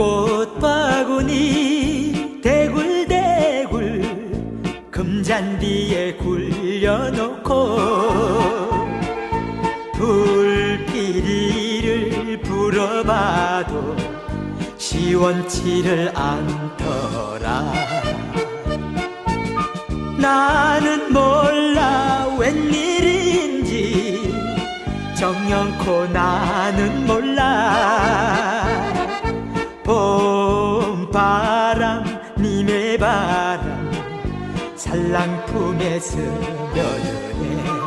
꽃바구니 대굴대굴 금잔디에 굴려놓고 불필이를 불어봐도 시원치를 않더라. 나는 몰라 웬일인지 정연코 나는 몰라 바람 님의 바람. 살랑풍에 스며들